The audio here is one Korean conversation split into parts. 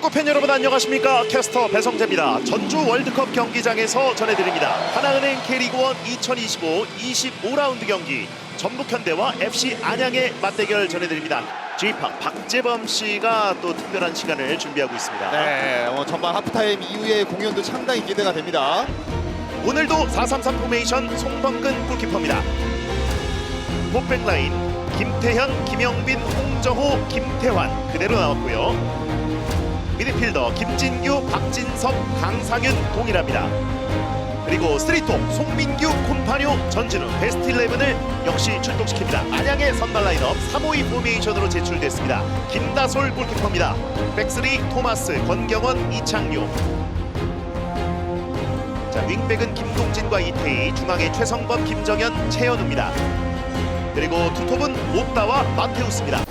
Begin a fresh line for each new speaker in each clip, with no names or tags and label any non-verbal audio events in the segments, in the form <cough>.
축구 팬 여러분 안녕하십니까 캐스터 배성재입니다 전주 월드컵 경기장에서 전해드립니다 하나은행 K리그1 2025 25라운드 경기 전북현대와 FC 안양의 맞대결 전해드립니다 G팍 박재범 씨가 또 특별한 시간을 준비하고 있습니다
네, 어, 전반 하프타임 이후의 공연도 상당히 기대가 됩니다.
오늘도 433 포메이션 송범근 골키퍼입니다. 포백 라인 김태현, 김영빈, 홍정호, 김태환 그대로 나왔고요. 미드필더 김진규, 박진섭, 강상윤 동일합니다. 그리고 스리통 송민규, 콤파뇨, 전진우, 베스트 11을 역시 출동시킵니다. 안양의 선발 라인업 352 포메이션으로 제출됐습니다. 김다솔 골키퍼입니다. 백스리 토마스, 권경원, 이창용, 자 윙백은 김동진과 이태희 중앙에 최성범 김정현 최현우입니다 그리고 투톱은 옵다와 마테우스입니다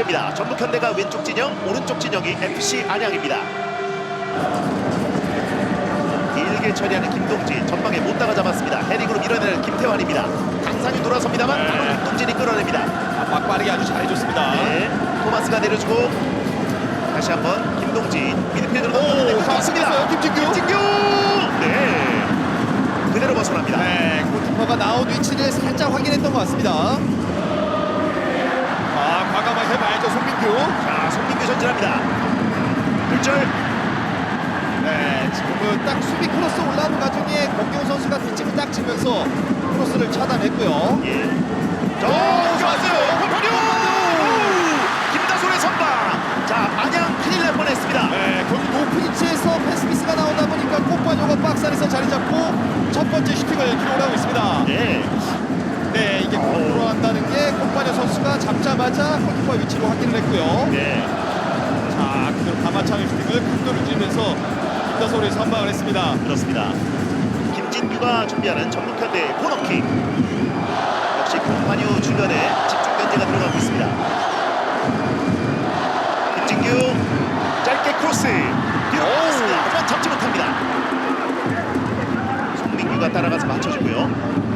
시작됩니다 전북현대가 왼쪽 진영 오른쪽 진영이 FC 안양입니다 길게 처리하는 김동진 전방에 못 따라잡았습니다 헤딩으로 밀어내는 김태환입니다 강상이 돌아섭니다만 바로 김동진이 끌어냅니다
막 빠르게 아주 잘해줬습니다.
네, 토마스가 내려주고 다시 한번 김동진 좋습니다.
끊었어요, 김진규.
김진규 네 그대로 벗어납니다.
네, 골키퍼가 나온 위치를 살짝 확인했던 것 같습니다. 해봐야죠, 송민규.
자 송민규 전진합니다. 굴절
네, 지금은 딱 수비 크로스 올라오는 과정에 권경 선수가 뒷짐을 딱 치면서 크로스를 차단했고요.
예. 자
오,
좋았어요. 골파뇨 김다솔의 선방. 자 안양 큰일 날 뻔했습니다.
네, 거기 높은 위치에서 패스미스가 나오다 보니까 꽃바녀가 박스 안에서 자리 잡고 첫 번째 슈팅을 기록을 하고 있습니다.
네.
네, 이게 골로 한다는 게 꽃바녀 선수가 잡자마자 골키퍼 위치를 확인을 했고요.
네.
자, 그대로 가마차의 슈팅을 각도를 찌면서 김다솔이 선방을 했습니다.
그렇습니다. 김진규가 준비하는 전북현대 코너킥. 역시 공파뉴 주변에 집중 견제가 들어가고 있습니다. 김진규 짧게 크로스 뒤로 갔습니다. 하지만 잡지 못합니다. 송민규가 따라가서 맞춰주고요.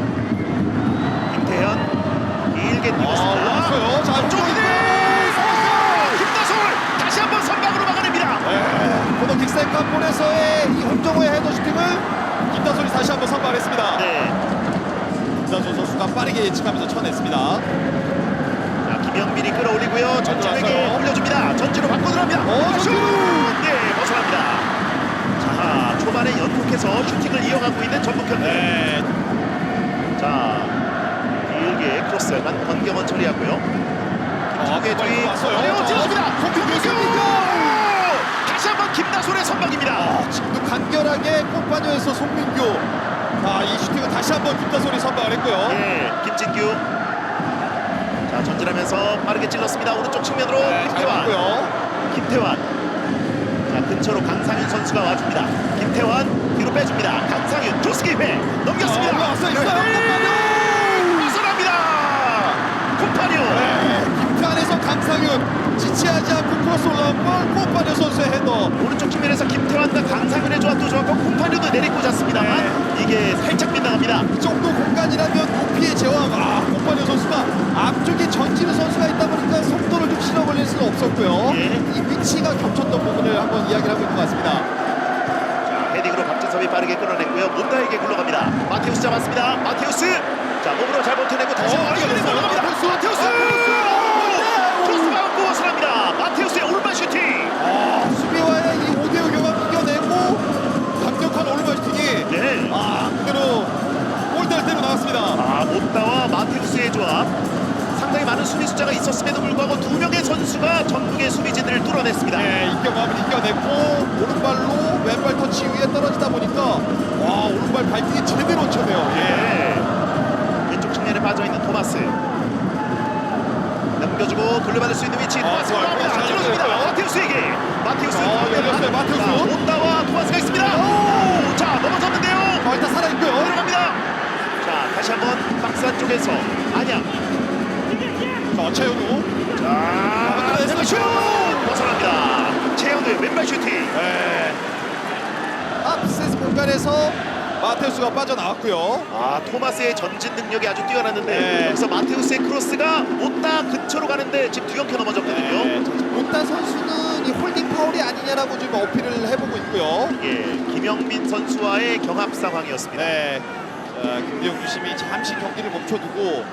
김태현 길게
아,
뛰었습니다.
올라왔어요. 자,
쪽이네.
네.
김다솔 다시 한번 선방으로 막아냅니다.
네, 코너킥 세컨볼에서의 이 홍정호의 헤더 슈팅을 김다솔이 다시 한번 선방했습니다.
네.
김다솔 선수가 빠르게 예측하면서 쳐냈습니다.
자, 김영빈이 끌어올리고요. 전진에게
들어왔어요.
올려줍니다. 전진으로 바꿔 들어갑니다.
어,
슛! 네, 벗어납니다. 자, 초반에 연속해서 슈팅을 이어가고 있는 전북현대.
네,
자, 길게 크로스만 권경원 처리하고요.
어,
뒤에 뒤. 아니요, 찔러줍니다.
송민규!
다시 한번 김다솔의 선방입니다.
아, 지금도 간결하게 꽃바녀에서 송민규. 자, 이 슈팅은 다시 한번 김다솔이 선방을 했고요.
예, 김진규. 자, 전진하면서 빠르게 찔렀습니다. 오른쪽 측면으로
네, 잘
김태환. 김태환. 자 근처로 강상윤 선수가 와줍니다. 김태환 수비진들을 뚫어냈습니다.
네, 이겨감을 이겨냈고 오른발로 왼발 터치 위에 떨어지다 보니까 와 오른발 발등이 제대로 쳤네요. 예.
예. 왼쪽 측면에 빠져 있는 토마스. 넘겨주고 돌려받을 수 있는 위치. 토마스
좋아요.
올라옵니다.
잘
찔러줍니다.
열렸어요.
마테우스에게. 마테우스.
어, 열렸어요. 마테우스.
못다와 토마스가 있습니다. 오! 자, 넘어졌는데요.
아, 일단 살아 있고요.
들어갑니다. 자, 다시 한번 박스 안쪽에서 안양.
자, 최현우.
자,
됐어요.
슛! 벗어납니다. 최현우의 왼발 슈팅.
네. 앞세스 공간에서 마테우스가 빠져나왔고요.
아 토마스의 전진 능력이 아주 뛰어났는데
네.
여기서 마테우스의 크로스가 못다 근처로 가는데 지금 뒤엉켜 넘어졌거든요.
네, 못다 선수는 이 홀딩 파울이 아니냐라고 지금 어필을 해보고 있고요.
예, 김영민 선수와의 경합 상황이었습니다.
네, 자, 김대용 주심이 잠시 경기를 멈춰두고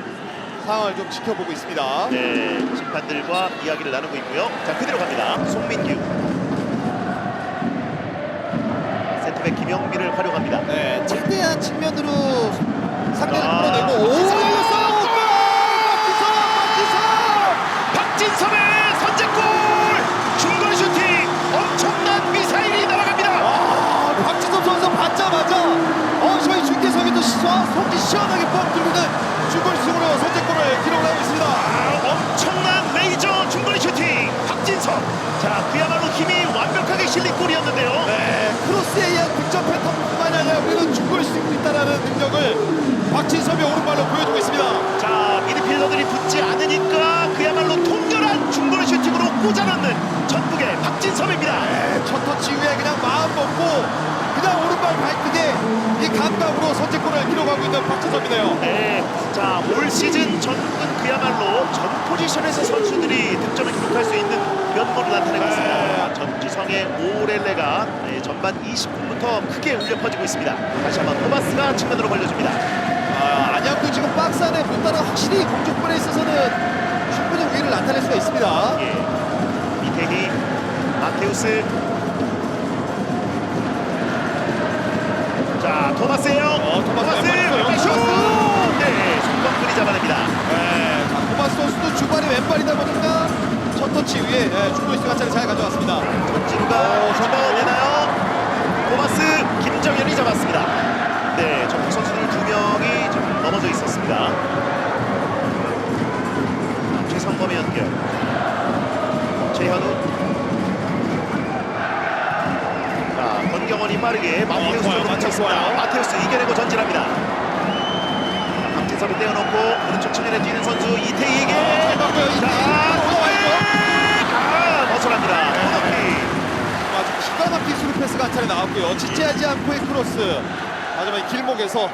상황을 좀 지켜보고 있습니다.
네, 심판들과 이야기를 나누고 있고요. 자, 그대로 갑니다. 송민규. 센터백 김영민을 활용합니다.
네, 최대한 측면으로 상대를
아,
끌어내고 오
박지성!
열렸어요. 박지성,
박진섭의 선제골! 중거리 슈팅! 엄청난 미사일이 날아갑니다.
박지성. 아, 박지성 선수 받자마자 어 저희 중계석에도 시원 속이 시원하게 뻥 뚫리는 중거리 슛으로 선제골 을 기록하고 있습니다.
아, 엄청난 레이저 중거리 슈팅! 박진섭! 자, 그야말로 힘이 완벽하게 실린 골이었는데요.
네, 크로스에 의한 득점 패턴뿐만 아니라 우리는 중거리 슛이 있다라는 능력을 박진섭이 오른발로 보여주고 있습니다.
자, 미드필더들이 붙지 않으니까 그야말로 통렬한 중거리 슈팅으로 꽂아넣는 전북의 박진섭입니다.
네, 첫 터치 후에 그냥 골을 기록하고 있는 박진섭이네요.
네, 자, 올 시즌 전북은 그야말로 전 포지션에서 선수들이 득점을 기록할 수 있는 면모로 나타내고 있습니다.
네.
전지성의 오렐레가 네, 전반 20분부터 크게 울려 퍼지고 있습니다. 다시 한번 토마스가 측면으로 벌려줍니다.
아, 안양도 지금 박스 안에 못 따라 확실히 공격권에 있어서는 충분히 우위를 나타낼 수가 있습니다.
예, 이태희, 마테우스. 토마스예요.
어, 토마스 왼발이고요.
왼발 슛!
토마스!
네, 손범근이 잡아냅니다.
네, 자, 토마스 선수도 주발이 왼발이다 보니까 첫 터치 위에 네, 중거리 슛 한차례 잘 가져왔습니다.
전진우가
어,
잡아내나요? 토마스 김정현이 잡았습니다. 네, 전북 선수들 두 명이 좀 넘어져 있었습니다. 최성범의 연결. 최현우. 자, 권경원이 빠르게 붙였습니다.
좋아요.
마테우스 이겨내고 전진합니다. 박진섭이 떼어놓고 오른쪽 측면에 뛰는 선수 이태희에게. 자. 아, 벗어납니다.
아주 기가 막힌 수루 패스가 한 차례 나왔고요. 지체하지 않고의 크로스. 하지만 이 길목에서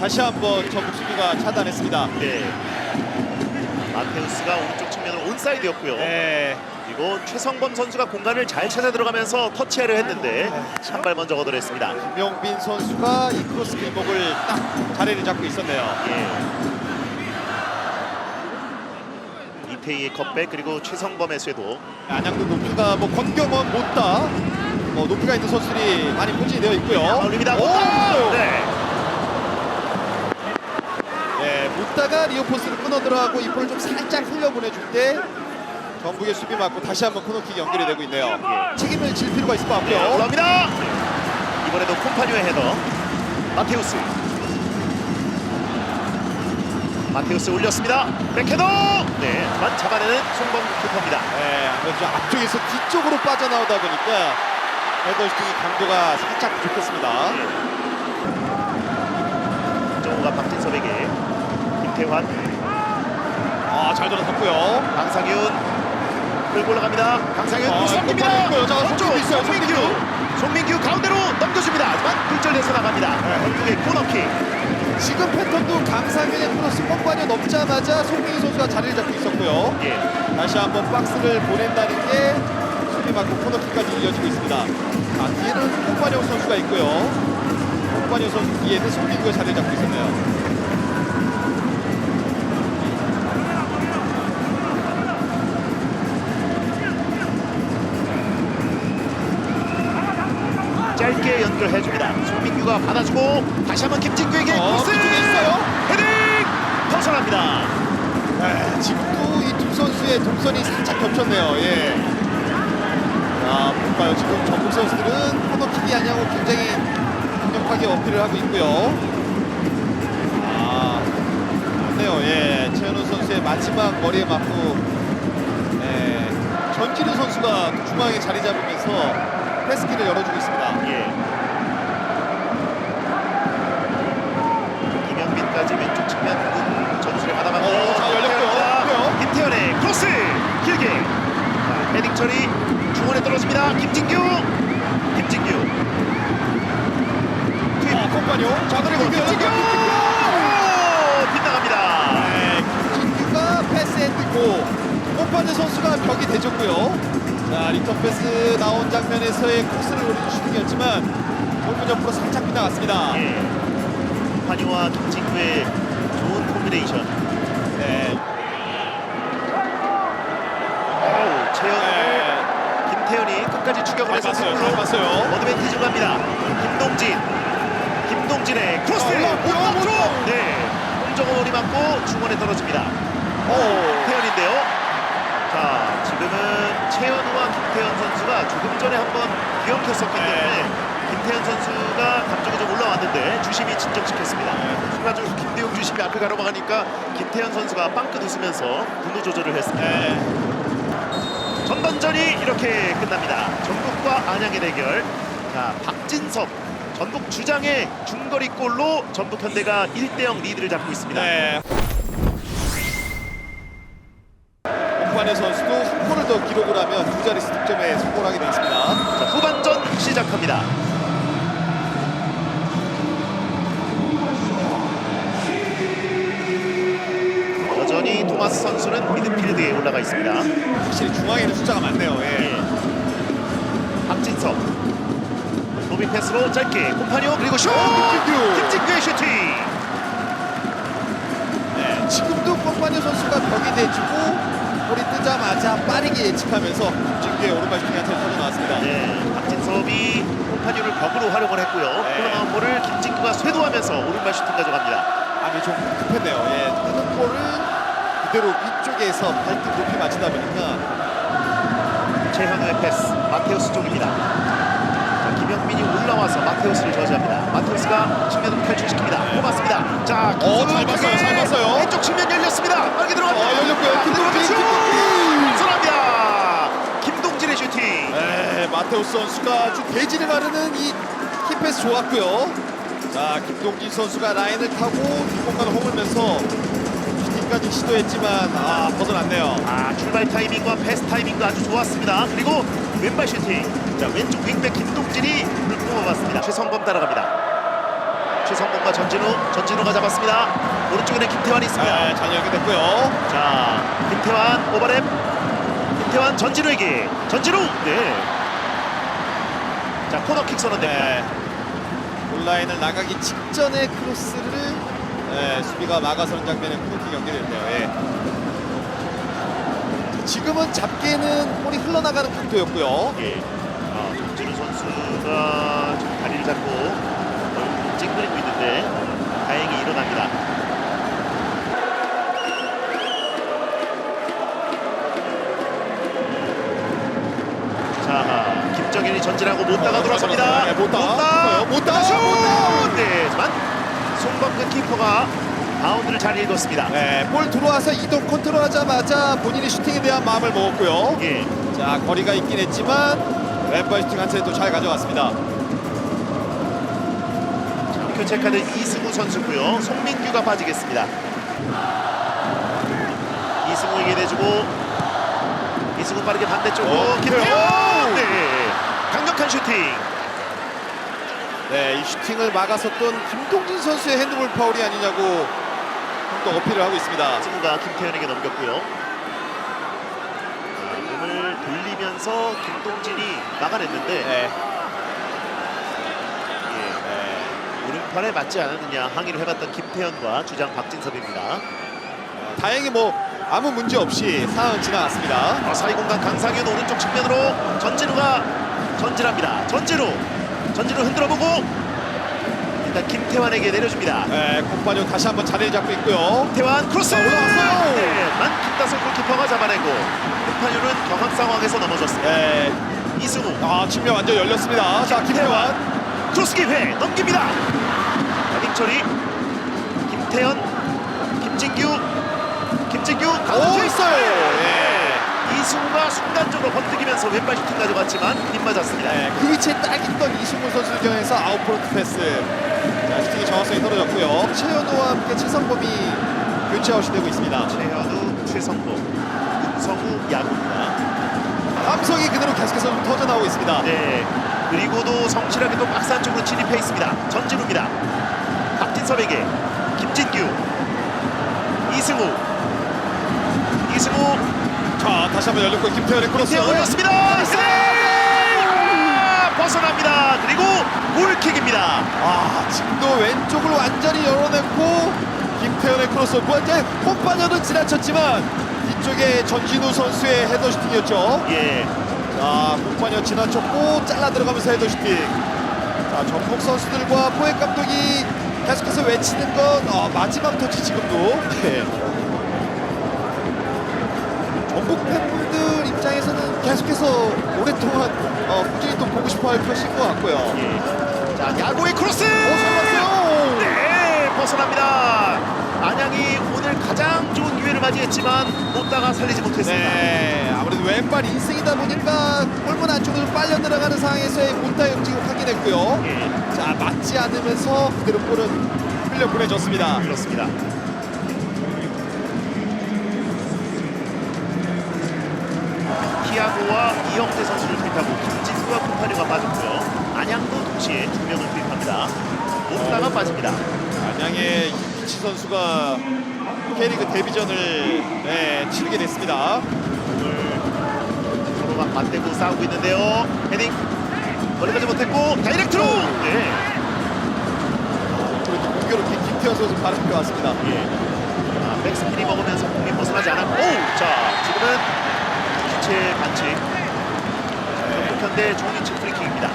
다시 한번 전북 수비가 차단했습니다.
네. 마테우스가 오른쪽 측면으로 온사이드였고요.
네.
그리고 최성범 선수가 공간을 잘 찾아 들어가면서 터치하려 했는데 한발 먼저 걷어냈습니다.
김영빈 선수가 이 크로스 길목을 딱 자리를 잡고 있었네요.
예. 이태희의 컵백 그리고 최성범의 쇄도
안양도 높이가 뭐 권경원 못다 뭐 높이가 있는 선수들이 많이 포진이 되어 있고요.
올립니다.
오!
네.
네, 못다가 리오포스를 끊어 들어가고 이 볼을 좀 살짝 흘려 보내줄 때 전북의 수비 맞고 다시 한번 코너킥 연결이 되고 있네요. 책임을 질 필요가 있을 것
네,
같고요.
올라옵니다. 이번에도 콤파뉴의 헤더. 마테우스. 마테우스 올렸습니다. 백헤더. 네, 만 잡아내는 송범 키퍼입니다.
네, 앞쪽에서 뒤쪽으로 빠져나오다 보니까 헤더 슈팅의 강도가 살짝 부족했습니다.
정우가 박진섭에게 김태환,
아, 잘 돌아섰고요.
강상윤 끌고 올라갑니다. 강상윤
아,
송민규입니다.
kom파뉴 자, 송민규 있어요,
송민규. 송민규 가운데로 넘겨줍니다. 하지만 굴절돼서 나갑니다. 전북의 코너킥.
지금 패턴도 강상윤의 크로스 뻥관이 넘자마자 송민기 선수가 자리를 잡고 있었고요.
예.
다시 한번 박스를 보낸다는 게 수비 맞고 코너킥까지 이어지고 있습니다. 자, 뒤에는 홍관영 선수가 있고요. 홍관영 선수 뒤에는 송민규가 자리를 잡고 있었네요.
연결해줍니다. 송민규가 받아주고 다시 한번 김진규에게
어,
크로스
있어요.
헤딩 벗어납니다.
네, 지금도 이 두 선수의 동선이 살짝 겹쳤네요. 예. 자, 볼까요? 지금 전북 선수들은 코너킥이 아니냐고 굉장히 강력하게 어필을 하고 있고요. 아, 좋네요. 예. 최현우 선수의 마지막 머리에 맞고, 예. 전진우 선수가 중앙에 자리 잡으면서 패스키를 열어주고 있습니다.
예. 김현철이 중원에
떨어집니다. 김진규.
김진규. 아, 콤바뇨. 자들이 김진규. 김진규. 빗나갑니다. 네,
김진규가 패스했고 콤바뇨 선수가 벽이 되졌고요. 자, 리턴 패스 나온 장면에서의 코스를 노리는 슈팅이었지만 골문 옆으로 살짝 빗나갔습니다.
예. 환유와 김진구의 좋은 콤비네이션.
잘 봤어요. 잘 봤어요.
어드밴티지로 갑니다. 김동진, 김동진의 크로스
어, 올라왔고요.
오른쪽. 네, 홍정원이 맞고 중원에 떨어집니다.
오.
태현인데요. 자, 지금은 채연우와 김태현 선수가 조금 전에 한번 기억했었기 때문에
네.
김태현 선수가 감정이 좀 올라왔는데 주심이 진정시켰습니다. 순간적으로 김대용 주심이 앞에 가로막으니까 김태현 선수가 빵긋 웃으면서 분노 조절을 했습니다.
네.
전반전이 이렇게 끝납니다. 전북과 안양의 대결. 자, 박진섭 전북 주장의 중거리 골로 전북 현대가 1대0 리드를 잡고 있습니다.
네. 홍관의 선수도 한 골을 더 기록을 하면 두 자릿수 득점에 성공을 하게 되어 있습니다.
자, 후반전 시작합니다. 여전히 토마스 선수는 미드필드에 올라가 있습니다.
확실히 중앙에는 숫자가 많네요. 예.
예. 박진섭 로빙 패스로 짧게 콤파니오 그리고 슛!
김진규!
김진규의 슈팅!
네. 지금도 kom파니 선수가 벽이 대주고 볼이 뜨자마자 빠르게 예측하면서 김진규의 오른발 슈팅이 한차례 터져 나왔습니다.
네, 박진섭이 콤파니오를 벽으로 활용을 했고요.
네.
흘러나온 볼을 김진규가 쇄도하면서 오른발 슈팅 가져갑니다.
아니 좀 급했네요. 예. 뜨는 볼을 그대로 위쪽에서 발등 높이 맞추다 보니까
최현우의 패스 마테우스 쪽입니다. 자, 김영민이 올라와서 마테우스를 저지합니다. 마테우스가 측면으로 탈출시킵니다. 뽑았습니다. 자,
어, 잘 봤어요, 잘 봤어요.
왼쪽 측면 열렸습니다. 빠르게 들어갑니다.
어, 열렸고요.
자,
김동진,
들어가면 슛!
김동진!
선합니다. 김동진의 슈팅.
네, 마테우스 선수가 아주 대지를 바르는 이 킥패스 좋았고요. 자, 김동진 선수가 라인을 타고 뒷공간을 허물면서 슈팅까지 시도했지만 아 벗어났네요.
아, 출발 타이밍과 패스 타이밍도 아주 좋았습니다. 그리고 왼발 슈팅. 자, 왼쪽 윙백 김동진이 불 뽑아봤습니다. 최성범 따라갑니다. 최성범과 전진우, 전진우가 잡았습니다. 오른쪽에는 김태환이 있습니다.
네, 잘 연결됐고요.
자, 김태환 오버랩. 김태환 전진우에게. 전진우! 네. 자, 코너킥 선언됩니다.
네. 온라인을 나가기 직전에 크로스를 네, 수비가 막아서는 장면에 코너킥 연결됐네요. 예. 자, 지금은 잡기에는 볼이 흘러나가는 각도였고요.
예. 아, 전진우 선수가 지금 다리를 잡고 얼굴 찡그리고 있는데 다행히 일어납니다. 자, 김정현이 전진하고 못다가
어,
돌아섭니다.
네, 못다.
못다.
못다.
슛! 네, 하지만 송범근 키퍼가 바운드를 잘 읽었습니다.
네, 볼 들어와서 이동 컨트롤하자마자 본인의 슈팅에 대한 마음을 먹었고요.
예.
자, 거리가 있긴 했지만 왼발 슈팅 한또잘 가져갔습니다.
교체 카드 이승우 선수고요. 송민규가 빠지겠습니다. 이승우에게 내주고 이승우 빠르게 반대쪽으로
어,
김태현
그래요?
네. 강력한 슈팅.
네, 이 슈팅을 막아섰던 김동진 선수의 핸드볼 파울이 아니냐고 또 어필을 하고 있습니다.
이승우가 김태현에게 넘겼고요. 자, 몸을 돌리면서 김동진이 막아냈는데
네,
예,
네.
오른팔에 맞지 않았느냐 항의를 해봤던 김태현과 주장 박진섭입니다.
어, 다행히 뭐 아무 문제 없이 상황은 지나갔습니다.
아, 사이 공간 강상윤 오른쪽 측면으로 전진우가 전진합니다. 전진우, 전진우 흔들어보고 일단 김태환에게 내려줍니다.
네, 콤파니오 다시 한번 자리를 잡고 있고요.
태환 크로스
자, 올라갔어요.
네, 만 김다솔 골키퍼가 잡아내고 콤파뉴는 경합 상황에서 넘어졌습니다.
네,
이승우
아 측면 완전 열렸습니다. 자, 김태환.
크로스 기회 넘깁니다. 박인철이 김태현, 김진규, 김진규
오
가운데
있어요. 예.
이승우가 순간적으로 번뜩이면서 왼발 슈팅 가져갔지만 빗맞았습니다.
네, 그 위치에 딱 있던 이승우 선수를 경해서 아웃프론트 패스. 자, 슈팅의 정확성이 떨어졌고요. 최현우와 함께 최성범이 교체 아웃이 되고 있습니다.
최현우, 최성범, 윤성우, 야구입니다.
함성이 그대로 계속해서 좀 터져 나오고 있습니다.
네. 그리고도 성실하게 또 박스 안쪽으로 진입해 있습니다. 전진우입니다. 박진섭에게 김진규, 이승우, 이승우
자 다시 한번 열렸고 김태현의 크로스.
세올렸습니다 아, 벗어납니다. 그리고 골킥입니다.
아 지금도 왼쪽을 완전히 열어냈고 김태현의 크로스 완전 홈바녀는 지나쳤지만 뒤쪽에 전진우 선수의 헤더 슈팅이었죠.
예.
자 홈바녀 지나쳤고 잘라 들어가면서 헤더 슈팅. 자 전북 선수들과 포획 감독이 계속해서 외치는 건 어, 마지막 터치 지금도. 네. 전북 팬분들 입장에서는 계속해서 오랫동안 어, 꾸준히 또 보고 싶어 할 것인 것 같고요.
예. 자, 야구의 크로스!
오, 잡았어요.
네, 벗어납니다. 안양이 오늘 가장 좋은 기회를 맞이했지만 못다가 살리지 못했습니다.
네, 아무래도 왼발 인승이다 보니까 골문 안쪽으로 빨려 들어가는 상황에서의 못다의 움직임을 확인했고요.
예,
자, 맞지 않으면서 그대로 볼은 흘려 보내줬습니다.
그렇습니다. 티아고와 이영태 선수를 투입하고 김진수와 kum파류가 빠졌고요. 안양도 동시에 두 명을 투입합니다. 못다가 빠집니다.
안양의 이치 선수가 K리그 데뷔전을 네, 치르게 됐습니다.
오늘 서로가 맞대고 싸우고 있는데요. 헤딩 거리까지 못했고 다이렉트로. 네.
그래도 공교롭게 김태현 선수 바로 왔습니다.
예. 아, 백스핀이 먹으면서 공이 벗어나지 않았고 오! 자 지금은 기체 반칙 네. 현대 종이측 프리킥입니다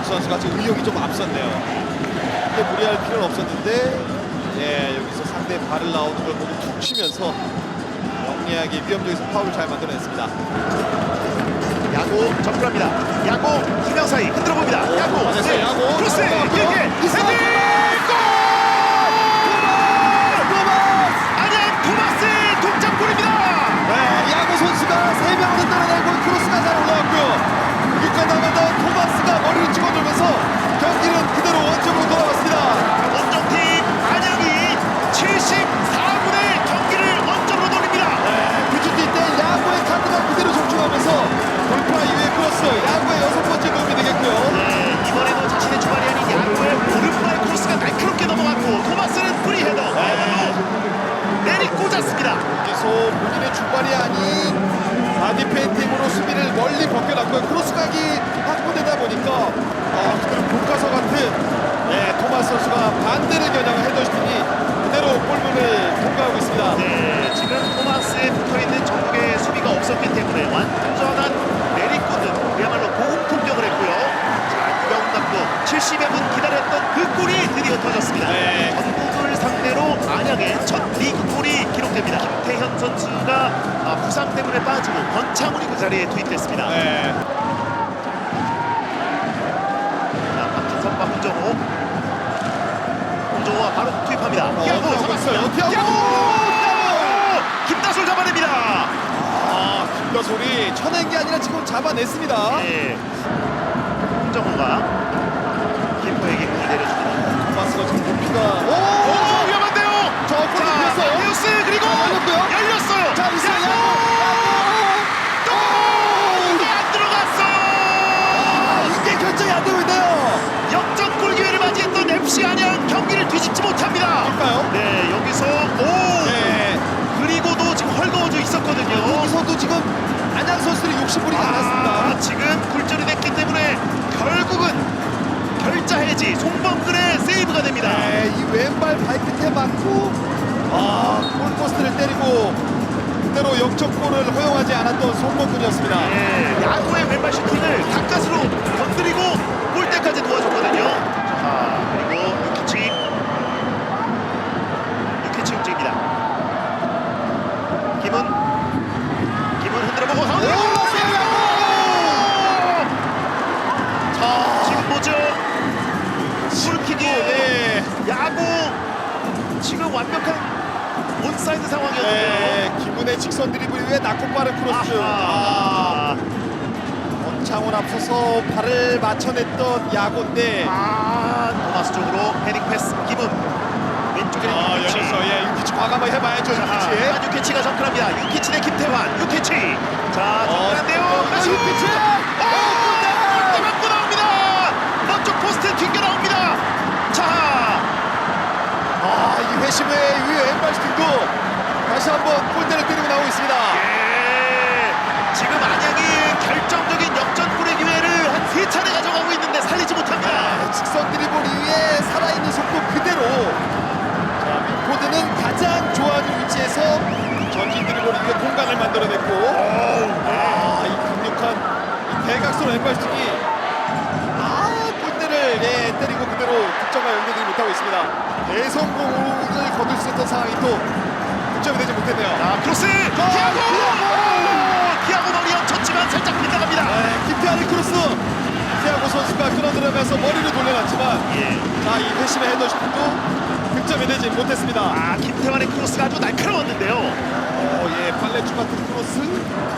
이치 선수가 지금 의욕이 좀 앞섰네요. 크게 무리할 필요는 없었는데 예, 여기서 상대 발을 나오는 걸 보고 툭 치면서 영리하게 위험적에서 파울을 잘 만들어냈습니다.
야구 접근합니다 야구 두명 사이 흔들어 봅니다
오,
야구
맞았어요.
네.
야구.
크로스
잡았고요.
길게 헤딩 골
머리를 찍어들면서 경기는 그대로 원점으로 돌아왔습니다.
원정팀 안양이 74분의 경기를 원점으로 돌립니다
네, 그주뒤 때 야구의 카드가 그대로 적중하면서 돌파 이후의 크로스, 야구의 여섯 번째 도움이 되겠고요.
네, 이번에도 자신의 주발이 아닌 야구의 오른발 크로스가 날카롭게 넘어갔고 토마스는 프리헤더 야구도 내리 꽂았습니다.
여기서 본인의 주발이 아닌 바디 페인팅으로 수비를 멀리 벗겨놨고요. 크로스각이 확보되다 보니까 어, 그대로 교과서 같은 네, 토마스 선수가 반대를 겨냥한 헤더슈팅이 그대로 골문을 통과하고 있습니다.
네, 지금 토마스에 붙어있는 전국의 수비가 없었기 때문에 완전한 내리꽂는 그야말로 고급 공격을 했고요. 자, 이병훈 감독 70여 분 기다렸던 그 골이 드디어 터졌습니다.
네.
상대로 안양의 첫 리그 골이 기록됩니다. 김태현 선수가 아, 부상 때문에 빠지고 권창훈이 그 자리에 투입됐습니다.
네.
자, 박진선과 홍정호. 홍정호가 바로 투입합니다.
어,
야구 잡았어요.
야구!
김다솔 잡아냅니다.
아, 김다솔이 쳐낸 게 아니라 지금 잡아냈습니다.
네. 홍정호가 키퍼에게 공을 내려줍니다.
토마스가 지금 높이가 오!
오, 안양 경기를 뒤집지 못합니다.
볼까요?
네, 여기서 오
네.
그리고도 지금 헐거워져 있었거든요.
여기서도 지금 안양 선수들이 욕심부리지 않았습니다.
아, 지금 굴절이 됐기 때문에 결국은 결자 해지 송범근의 세이브가 됩니다.
네, 이 왼발 발끝에 맞고 아, 골포스트를 때리고 그대로 역적골을 허용하지 않았던 송범근이었습니다.
예, 야구의 왼발 슈팅을 다시
한번 골대를 때리고 나오고 있습니다.
예. 지금 안양이 결정적인 역전골의 기회를 한 세 차례 가져가고 있는데 살리지 못합니다.
아, 직선 드리블 이후에 살아있는 속도 그대로 자, 윈포드는 가장 좋아하는 위치에서 전진 드리블 이후에 공간을 만들어냈고 아, 이 강력한 이 대각선 왼발치기 아, 골대를 예, 때리고 그대로 득점과 연결되지 못하고 있습니다. 대성공을 거둘 수 있던 상황이 또 득점이 되지 못했네요.
자, 크로스!
자,
티아고!
티아고!
머리형 쳤지만 살짝 빗나갑니다.
네, 김태환의 크로스 티아고 선수가 끌어들어가서 머리를 돌려놨지만
예.
자, 이 회심의 헤더슛도 득점이 되지 못했습니다.
아, 김태환의 크로스가 아주 날카로웠는데요.
어, 예, 발레주 같은 크로스.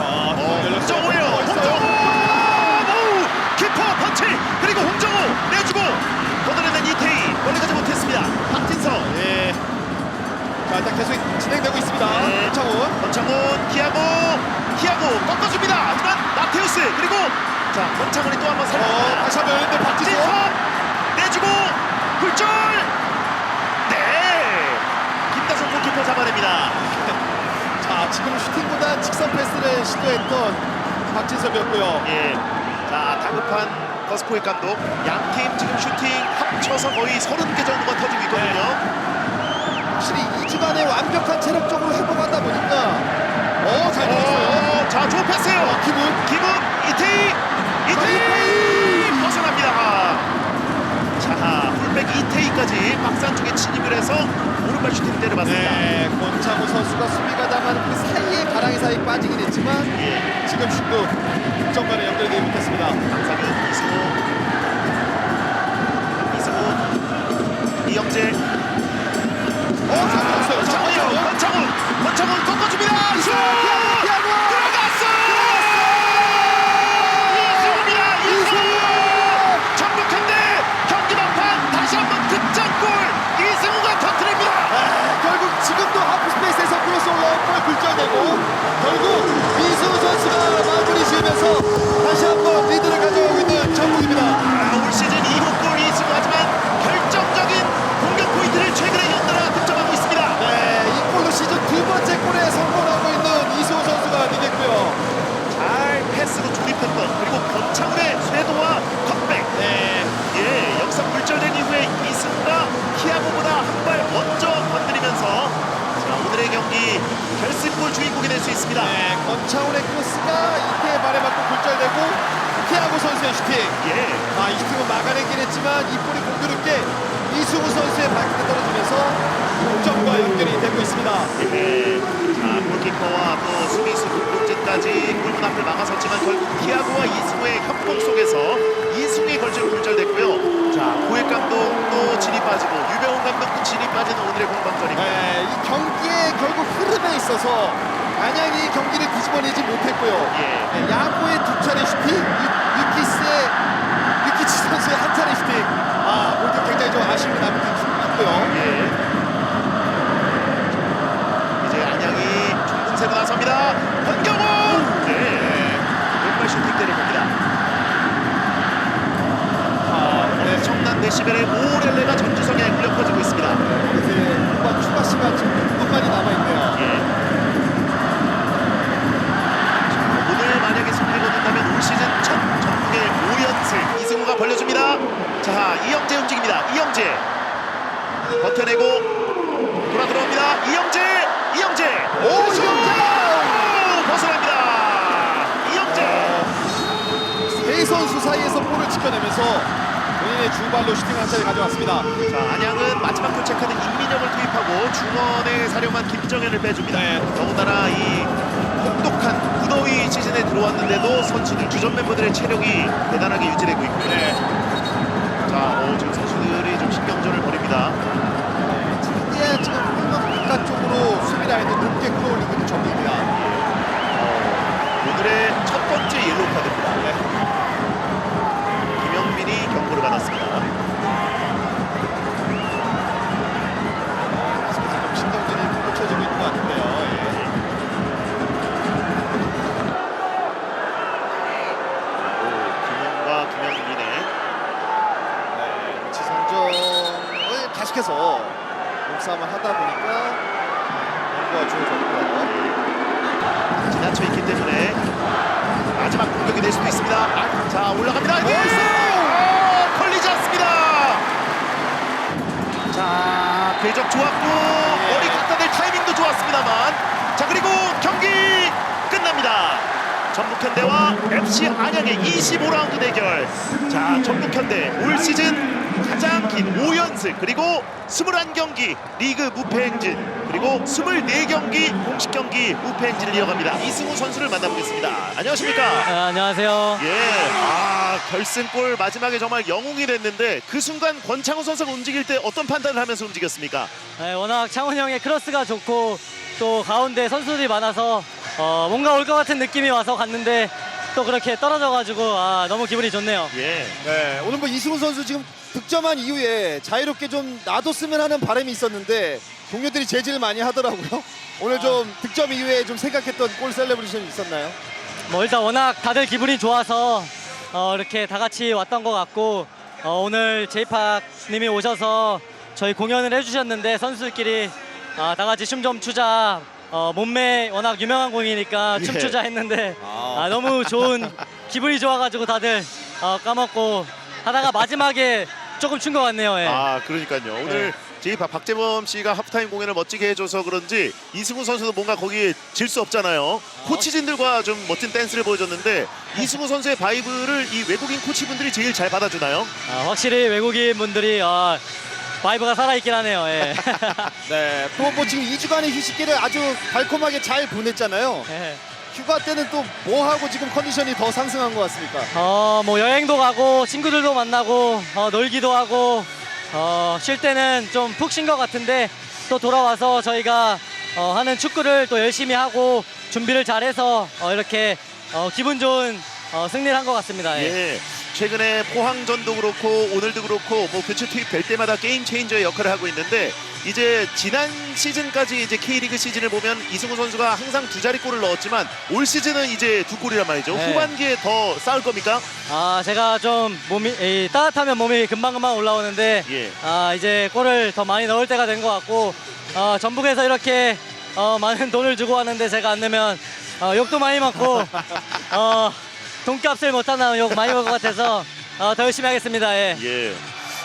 아,
어.
어, 있어요.
홍정호! 감독 양 팀 지금 슈팅 합쳐서 거의 30개 정도가 터지고 있거든요.
확실히 2주간의 완벽한 체력적으로 회복하다 보니까 어, 잘 들었어요.
어, 자 좋은 패스예요.
어, 기분.
기분 이태희 이태희 벗어납니다. 자 풀백 이태희까지 박스 안쪽에 진입을 해서 오른발 슈팅 때려봤습니다.
네, 권창우 선수가 수비가 당하는 그 사이에 바랑이 사이 빠지긴 했지만
예.
지금 슛도 득점과는 연결되지 못했습니다.
이승호 예 아, 이
슈팅은 막아내긴 했지만 이 볼이 공교롭게 이승우 선수의 발끝에 떨어지면서 동점과 연결이 되고 있습니다.
예. 자 골키퍼와 또 수비수 김동진까지 골문 앞을 막아섰지만 결국 키아고와 이승우의 협공 속에서 이승우의 걸치로 굴절됐고요 자 고액 감독도 진이 빠지고 유병훈 감독도 진이 빠지는 오늘의 공방전입니다
네, 이 경기의 결국 흐름에 있어서 안양이 경기를 뒤집어내지 못했고요.
예.
네, 야구의 두 차례 슈팅, 한 차례 슈팅. 아, 모두 굉장히 좀 아쉬움이 남고 있고요.
예. 선수들 주전 멤버들의 체력이 대단하게 유지되고 있고요.
네.
자, 어, 지금 선수들이 좀 신경전을 벌입니다.
이게 지금 골문 바깥쪽으로 수비 라인을 높게 끌어올리고 있는 전북입니다.
어, 오늘의 첫 번째 옐로우 카드입니다.
네.
김영민이 경고를 받았습니다.
몸싸움을 하다 보니까 승부가 주어졌고요.
지나쳐 있기 때문에 마지막 공격이 될 수도 있습니다. 아, 자 올라갑니다. 네! 어, 걸리지 않습니다. 자 궤적 좋았고 머리 갖다 댈 타이밍도 좋았습니다만 자 그리고 경기 끝납니다. 전북현대와 FC 안양의 25라운드 대결. 자 전북현대 올 시즌 가장 긴 5연승 그리고 21경기 리그 무패 행진 그리고 24경기 공식 경기 무패 행진을 이어갑니다. 이승우 선수를 만나보겠습니다. 안녕하십니까?
아, 안녕하세요.
예, 아 결승골 마지막에 정말 영웅이 됐는데 그 순간 권창훈 선수가 움직일 때 어떤 판단을 하면서 움직였습니까?
네, 워낙 창훈 형의 크로스가 좋고 또 가운데 선수들이 많아서 어, 뭔가 올 것 같은 느낌이 와서 갔는데 또 그렇게 떨어져가지고 아, 너무 기분이 좋네요.
예,
네, 오늘 뭐 이승훈 선수 지금 득점한 이후에 자유롭게 좀 놔뒀으면 하는 바람이 있었는데 동료들이 제지를 많이 하더라고요. 오늘 좀 득점 이후에 좀 생각했던 골 셀레브레이션이 있었나요?
뭐 일단 워낙 다들 기분이 좋아서 어, 이렇게 다 같이 왔던 것 같고 어, 오늘 제이팍님이 오셔서 저희 공연을 해주셨는데 선수들끼리 아, 다 같이 춤 좀 추자. 어, 몸매 워낙 유명한 공이니까
예.
춤추자 했는데
아.
아, 너무 좋은 기분이 좋아가지고 다들 어, 까먹고 하다가 마지막에 조금 춘것 같네요. 예.
아 그러니까요. 오늘 제이파 박재범 씨가 하프타임 공연을 멋지게 해줘서 그런지 이승우 선수도 뭔가 거기에 질 수 없잖아요. 코치진들과 좀 멋진 댄스를 보여줬는데 이승우 선수의 바이브를 이 외국인 코치분들이 제일 잘 받아주나요?
아, 확실히 외국인 분들이 어, 바이브가 살아있긴 하네요. 예. <laughs>
네, 또뭐 지금 2주간의 휴식기를 아주 달콤하게 잘 보냈잖아요.
예.
휴가 때는 또 뭐 하고 지금 컨디션이 더 상승한 것 같습니까?
어, 뭐 여행도 가고 친구들도 만나고 어, 놀기도 하고 어, 쉴 때는 좀 푹 쉰 것 같은데 또 돌아와서 저희가 어, 하는 축구를 또 열심히 하고 준비를 잘해서 어, 이렇게 어, 기분 좋은 어, 승리를 한 것 같습니다. 예.
예. 최근에 포항전도 그렇고 오늘도 그렇고 뭐 교체 투입될 때마다 게임 체인저의 역할을 하고 있는데 이제 지난 시즌까지 이제 K리그 시즌을 보면 이승우 선수가 항상 두 자리 골을 넣었지만 올 시즌은 이제 두 골이란 말이죠.
네.
후반기에 더 싸울 겁니까?
아, 제가 좀 몸이 이, 따뜻하면 몸이 금방금방 올라오는데
예.
아, 이제 골을 더 많이 넣을 때가 된 것 같고 어, 전북에서 이렇게 어, 많은 돈을 주고 왔는데 제가 안 내면 어, 욕도 많이 먹고 <laughs> 어, 돈값을 못하나 욕 많이 먹을 것 같아서 어, 더 열심히 하겠습니다. 예.
예.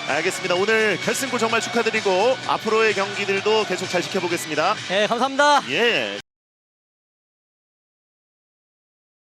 알겠습니다. 오늘 결승골 정말 축하드리고 앞으로의 경기들도 계속 잘 지켜보겠습니다.
예, 감사합니다.
예.